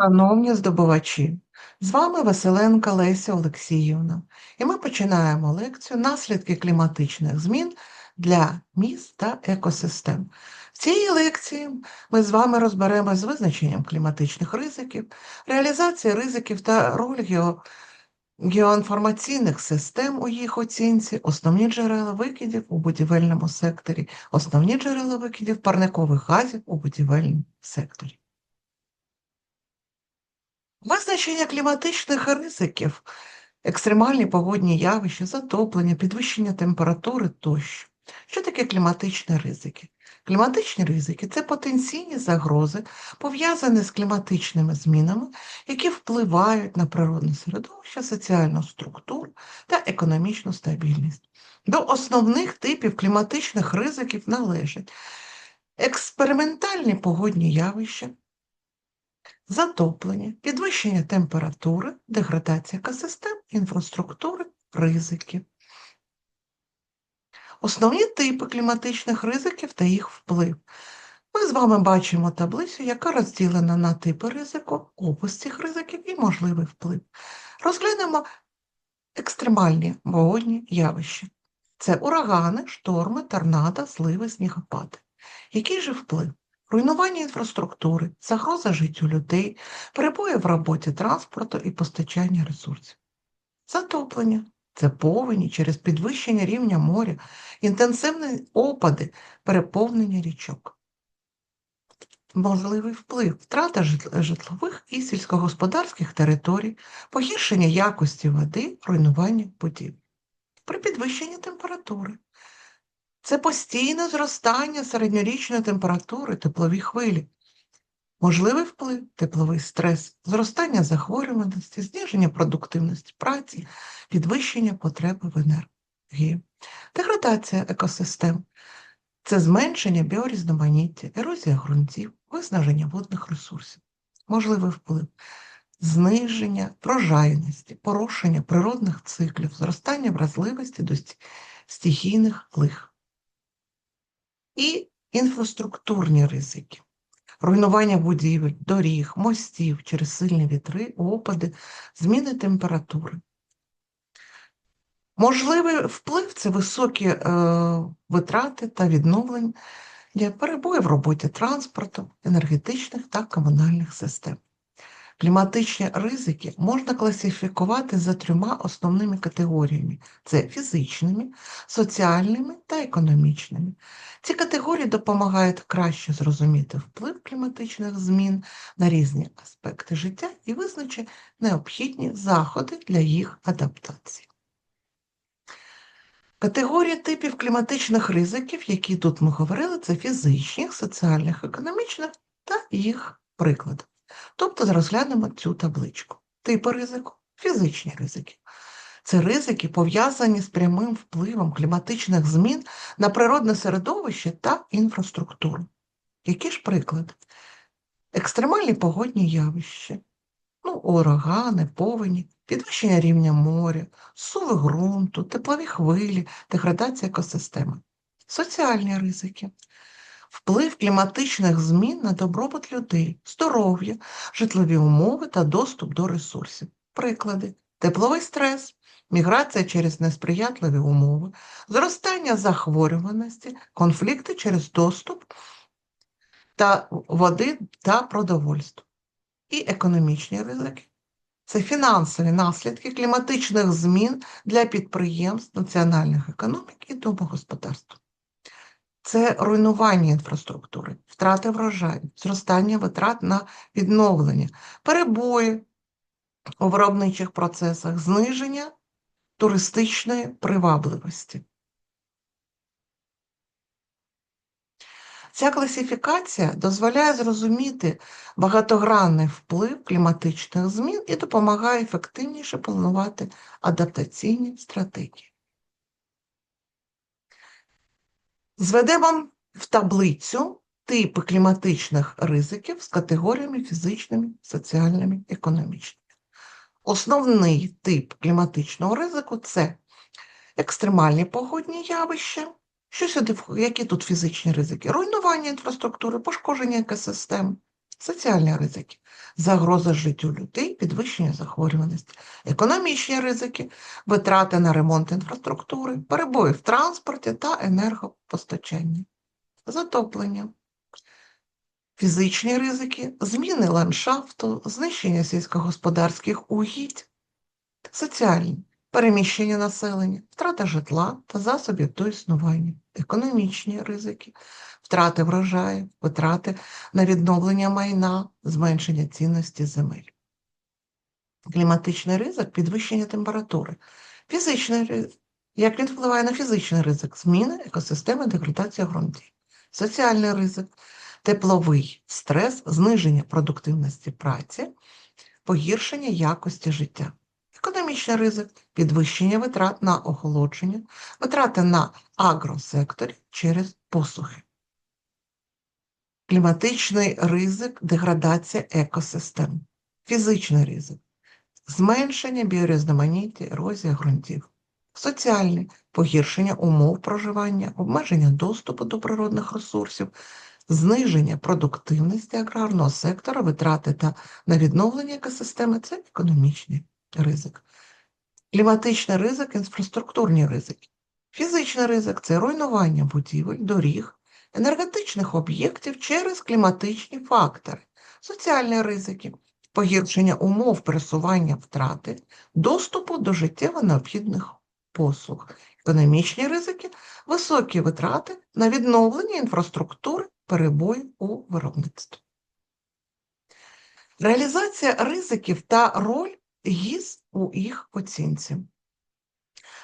Шановні здобувачі, з вами Василенка Леся Олексіївна, і ми починаємо лекцію наслідки кліматичних змін для міст та екосистем. В цій лекції ми з вами розберемо з визначенням кліматичних ризиків, реалізації ризиків та роль гео... геоінформаційних систем у їх оцінці, основні джерела викидів у будівельному секторі, основні джерела викидів парникових газів у будівельному секторі. Визначення кліматичних ризиків, екстремальні погодні явища, затоплення, підвищення температури тощо. Що таке кліматичні ризики? Кліматичні ризики це потенційні загрози, пов'язані з кліматичними змінами, які впливають на природне середовище, соціальну структуру та економічну стабільність. До основних типів кліматичних ризиків належать експериментальні погодні явища, затоплення, підвищення температури, деградація екосистем, інфраструктури, ризики. Основні типи кліматичних ризиків та їх вплив. Ми з вами бачимо таблицю, яка розділена на типи ризику, опис цих ризиків і можливий вплив. Розглянемо екстремальні погодні явища. Це урагани, шторми, торнадо, зливи, снігопади. Який же вплив? Руйнування інфраструктури, загроза життю людей, перебої в роботі транспорту і постачання ресурсів. Затоплення це повені через підвищення рівня моря, інтенсивні опади, переповнення річок. Можливий вплив, втрата житлових і сільськогосподарських територій, погіршення якості води, руйнування будівель. При підвищенні температури це постійне зростання середньорічної температури, теплові хвилі, можливий вплив, тепловий стрес, зростання захворюваності, зниження продуктивності праці, підвищення потреби в енергії, деградація екосистем. Це зменшення біорізноманіття, ерозія ґрунтів, виснаження водних ресурсів, можливий вплив, зниження врожайності, порушення природних циклів, зростання вразливості до стихійних лих і інфраструктурні ризики. Руйнування будівель, доріг, мостів через сильні вітри, опади, зміни температури. Можливий вплив це високі е, витрати та відновлення перебої в роботі транспорту, енергетичних та комунальних систем. Кліматичні ризики можна класифікувати за трьома основними категоріями: це фізичними, соціальними та економічними. Ці категорії допомагають краще зрозуміти вплив кліматичних змін на різні аспекти життя і визначити необхідні заходи для їх адаптації. Категорії типів кліматичних ризиків, які тут ми говорили, це фізичних, соціальних, економічних та їх приклади. Тобто розглянемо цю табличку. Типи ризику, фізичні ризики. Це ризики, пов'язані з прямим впливом кліматичних змін на природне середовище та інфраструктуру. Які ж приклади? Екстремальні погодні явища, ну, урагани, повені, підвищення рівня моря, суви ґрунту, теплові хвилі, деградація екосистеми, соціальні ризики, вплив кліматичних змін на добробут людей, здоров'я, житлові умови та доступ до ресурсів. Приклади: тепловий стрес, міграція через несприятливі умови, зростання захворюваності, конфлікти через доступ та води та продовольство. І економічні ризики. Це фінансові наслідки кліматичних змін для підприємств, національних економік і домогосподарств це руйнування інфраструктури, втрати врожаю, зростання витрат на відновлення, перебої у виробничих процесах, зниження туристичної привабливості. Ця класифікація дозволяє зрозуміти багатогранний вплив кліматичних змін і допомагає ефективніше планувати адаптаційні стратегії. Зведемо в таблицю типи кліматичних ризиків з категоріями фізичними, соціальними, економічними. Основний тип кліматичного ризику це екстремальні погодні явища. Що сюди, Які тут фізичні ризики? Руйнування інфраструктури, пошкодження екосистем, соціальні ризики, загроза життю людей, підвищення захворюваності, економічні ризики, витрати на ремонт інфраструктури, перебої в транспорті та енергопостачанні, затоплення. Фізичні ризики, зміни ландшафту, знищення сільськогосподарських угідь, соціальні переміщення населення, втрата житла та засобів до існування, економічні ризики, втрати врожаю, витрати на відновлення майна, зменшення цінності земель. Кліматичний ризик підвищення температури, фізичний ризик, як він впливає на фізичний ризик, зміни екосистеми, деградація ґрунтів, соціальний ризик, тепловий стрес, зниження продуктивності праці, погіршення якості життя. Економічний ризик, підвищення витрат на охолодження, витрати на агросекторі через посухи. Кліматичний ризик, деградація екосистем, фізичний ризик, зменшення біорізноманіття, ерозія ґрунтів, соціальний погіршення умов проживання, обмеження доступу до природних ресурсів, зниження продуктивності аграрного сектора, витрати та на відновлення екосистеми це економічний ризик. Кліматичний ризик, інфраструктурні ризики. Фізичний ризик це руйнування будівель, доріг, енергетичних об'єктів через кліматичні фактори, соціальні ризики, погіршення умов пересування втрати, доступу до життєво необхідних послуг, економічні ризики, високі витрати на відновлення інфраструктури, перебої у виробництві. Реалізація ризиків та роль ГІС у їх оцінці.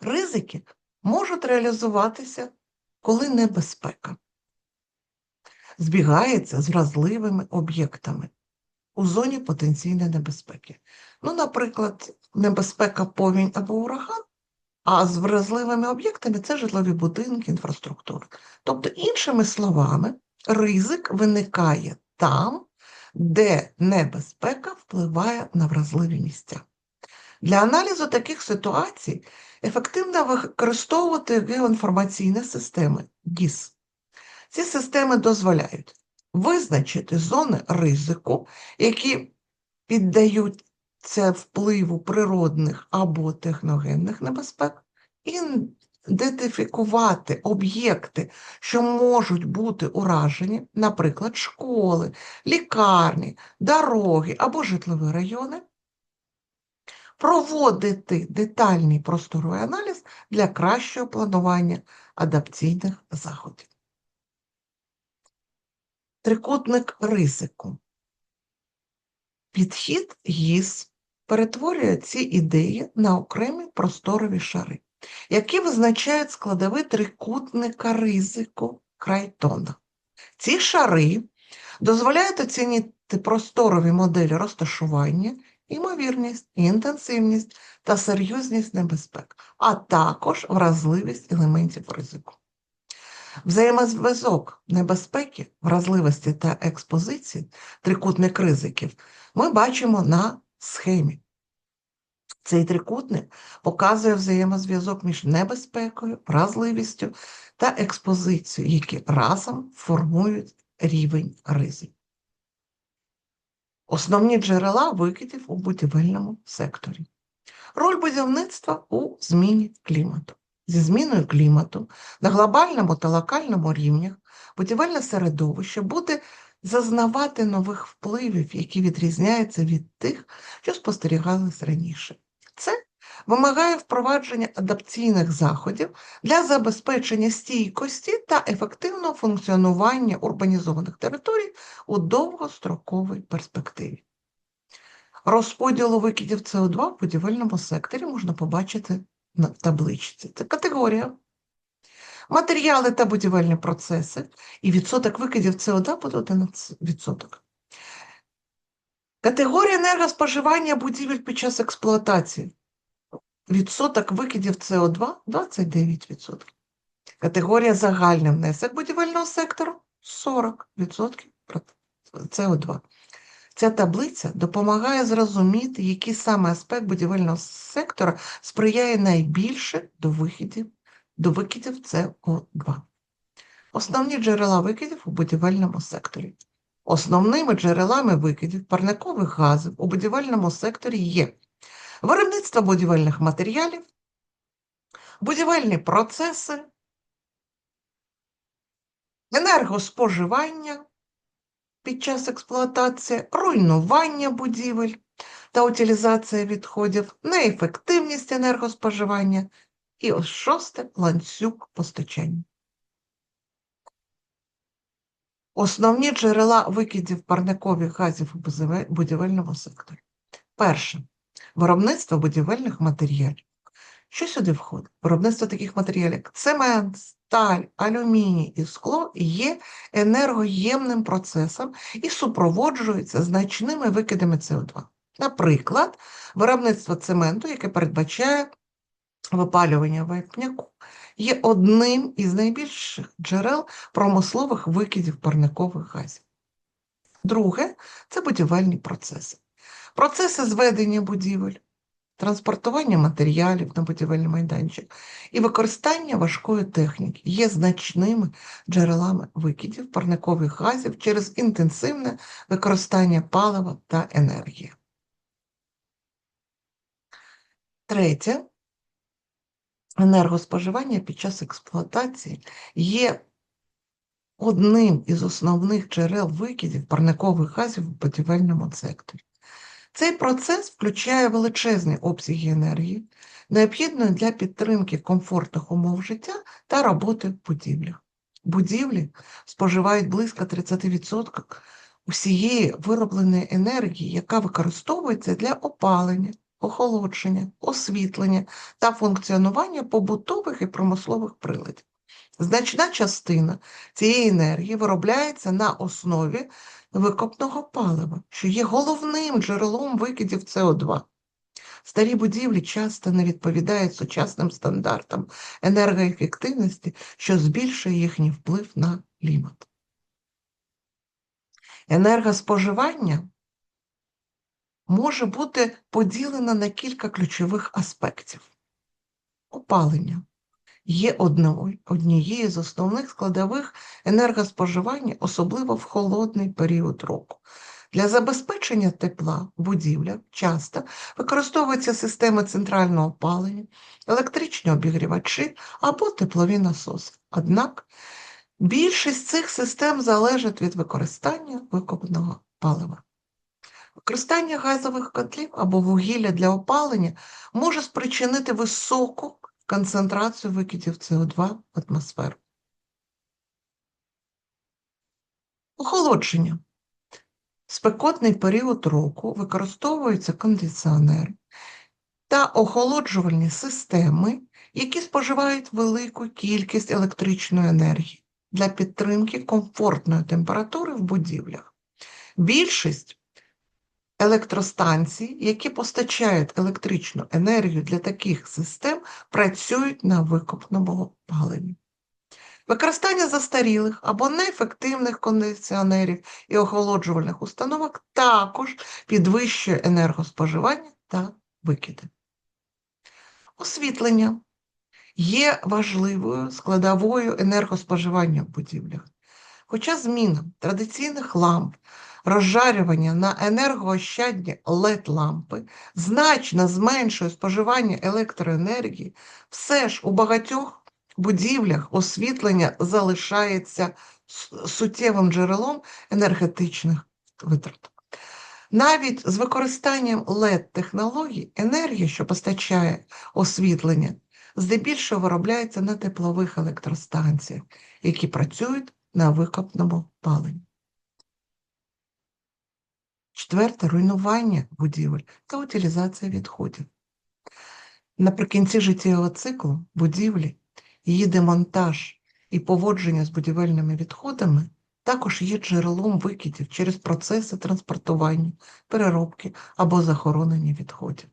Ризики можуть реалізуватися, коли небезпека збігається з вразливими об'єктами у зоні потенційної небезпеки. Ну, наприклад, небезпека повінь або ураган, а з вразливими об'єктами це житлові будинки, інфраструктура. Тобто, іншими словами, ризик виникає там, де небезпека впливає на вразливі місця. Для аналізу таких ситуацій ефективно використовувати геоінформаційні системи ГІС. Ці системи дозволяють визначити зони ризику, які піддаються впливу природних або техногенних небезпек, ідентифікувати об'єкти, що можуть бути уражені, наприклад, школи, лікарні, дороги або житлові райони, проводити детальний просторовий аналіз для кращого планування адаптаційних заходів. Трикутник ризику. Підхід ГІС перетворює ці ідеї на окремі просторові шари, які визначають складові трикутника ризику Крайтона. Ці шари дозволяють оцінити просторові моделі розташування, ймовірність, інтенсивність та серйозність небезпек, а також вразливість елементів ризику. Взаємозв'язок небезпеки, вразливості та експозиції, трикутник ризиків, ми бачимо на схемі. Цей трикутник показує взаємозв'язок між небезпекою, вразливістю та експозицією, які разом формують рівень ризику. Основні джерела викидів у будівельному секторі. Роль будівництва у зміні клімату. Зі зміною клімату на глобальному та локальному рівнях будівельне середовище буде зазнавати нових впливів, які відрізняються від тих, що спостерігалися раніше. Це вимагає впровадження адаптаційних заходів для забезпечення стійкості та ефективного функціонування урбанізованих територій у довгостроковій перспективі. Розподілу викидів СО2 в будівельному секторі можна побачити на табличці. Це категорія. Матеріали та будівельні процеси і відсоток викидів СО2 буде 11%. Категорія енергоспоживання будівель під час експлуатації. Відсоток викидів СО2 29%. Категорія загальний внесок будівельного сектору 40% СО2. Ця таблиця допомагає зрозуміти, який саме аспект будівельного сектора сприяє найбільше до викидів, до викидів СО2. Основні джерела викидів у будівельному секторі. Основними джерелами викидів парникових газів у будівельному секторі є виробництво будівельних матеріалів, будівельні процеси, енергоспоживання під час експлуатації, руйнування будівель та утилізація відходів, неефективність енергоспоживання і ось шосте ланцюг постачання. Основні джерела викидів парникових газів у будівельному секторі. Перше виробництво будівельних матеріалів. Що сюди входить? Виробництво таких матеріалів, як цемент, сталь, алюміній і скло є енергоємним процесом і супроводжується значними викидами СО2. Наприклад, виробництво цементу, яке передбачає випалювання вапняку, є одним із найбільших джерел промислових викидів парникових газів. Друге це будівельні процеси. Процеси зведення будівель, транспортування матеріалів на будівельний майданчик і використання важкої техніки є значними джерелами викидів парникових газів через інтенсивне використання палива та енергії. Третє енергоспоживання під час експлуатації є одним із основних джерел викидів парникових газів у будівельному секторі. Цей процес включає величезні обсяги енергії, необхідної для підтримки комфортних умов життя та роботи в будівлях. Будівлі споживають близько 30% усієї виробленої енергії, яка використовується для опалення, охолодження, освітлення та функціонування побутових і промислових приладів. Значна частина цієї енергії виробляється на основі викопного палива, що є головним джерелом викидів СО2. Старі будівлі часто не відповідають сучасним стандартам енергоефективності, що збільшує їхній вплив на клімат. Енергоспоживання може бути поділено на кілька ключових аспектів. Опалення є однією з основних складових енергоспоживання, особливо в холодний період року. Для забезпечення тепла в будівлях часто використовуються системи центрального опалення, електричні обігрівачі або теплові насоси. Однак більшість цих систем залежить від використання викопного палива. Використання газових котлів або вугілля для опалення може спричинити високу концентрацію викидів СО2 в атмосферу. Охолодження. Спекотний період року використовуються кондиціонери та охолоджувальні системи, які споживають велику кількість електричної енергії для підтримки комфортної температури в будівлях. Більшість електростанцій, які постачають електричну енергію для таких систем, працюють на викопному паливі. Використання застарілих або неефективних кондиціонерів і охолоджувальних установок також підвищує енергоспоживання та викиди. Освітлення є важливою складовою енергоспоживання в будівлях. Хоча зміна традиційних ламп, розжарювання на енергоощадні LED-лампи значно зменшує споживання електроенергії, все ж у багатьох будівлях освітлення залишається суттєвим джерелом енергетичних витрат. Навіть з використанням LED-технологій енергія, що постачає освітлення, здебільшого виробляється на теплових електростанціях, які працюють на викопному паливі. Четверте руйнування будівель та утилізація відходів. Наприкінці життєвого циклу будівлі, її демонтаж і поводження з будівельними відходами також є джерелом викидів через процеси транспортування, переробки або захоронення відходів.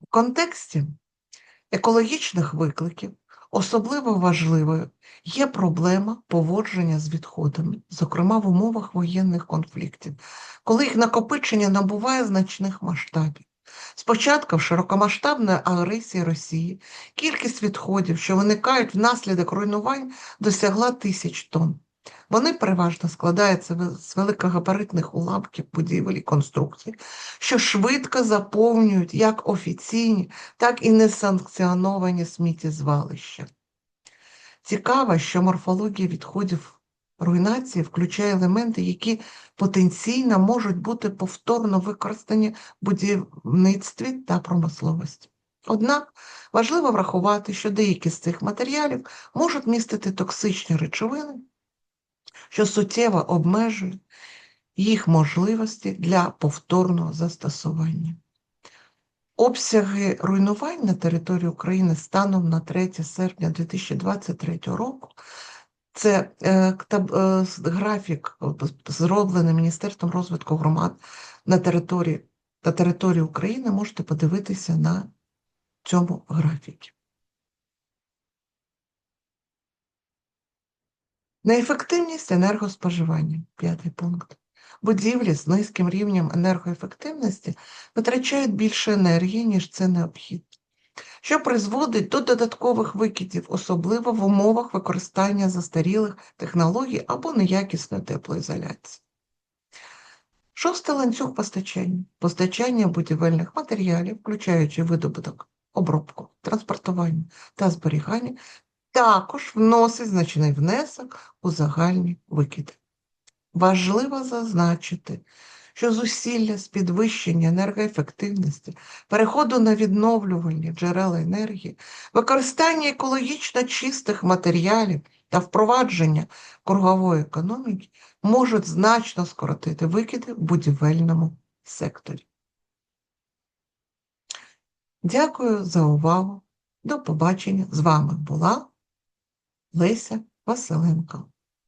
В контексті екологічних викликів особливо важливою є проблема поводження з відходами, зокрема в умовах воєнних конфліктів, коли їх накопичення набуває значних масштабів. Спочатку широкомасштабної агресії Росії кількість відходів, що виникають внаслідок руйнувань, досягла тисяч тонн. Вони переважно складаються з великогабаритних уламків будівель і конструкцій, що швидко заповнюють як офіційні, так і несанкціоновані сміттєзвалища. Цікаво, що морфологія відходів руйнації включає елементи, які потенційно можуть бути повторно використані в будівництві та промисловості. Однак важливо врахувати, що деякі з цих матеріалів можуть містити токсичні речовини, що суттєво обмежують їх можливості для повторного застосування. Обсяги руйнувань на території України станом на 3 серпня 2023 року це е, е, графік, зроблений Міністерством розвитку громад на території та території України. Можете подивитися на цьому графікі. Неефективність енергоспоживання. П'ятий пункт. Будівлі з низьким рівнем енергоефективності витрачають більше енергії, ніж це необхідно, що призводить до додаткових викидів, особливо в умовах використання застарілих технологій або неякісної теплоізоляції. Шостий ланцюг постачання. Постачання будівельних матеріалів, включаючи видобуток, обробку, транспортування та зберігання, також вносить значний внесок у загальні викиди. Важливо зазначити, що зусилля з підвищення енергоефективності, переходу на відновлювальні джерела енергії, використання екологічно чистих матеріалів та впровадження кругової економіки можуть значно скоротити викиди в будівельному секторі. Дякую за увагу. До побачення. З вами була Леся Василенко.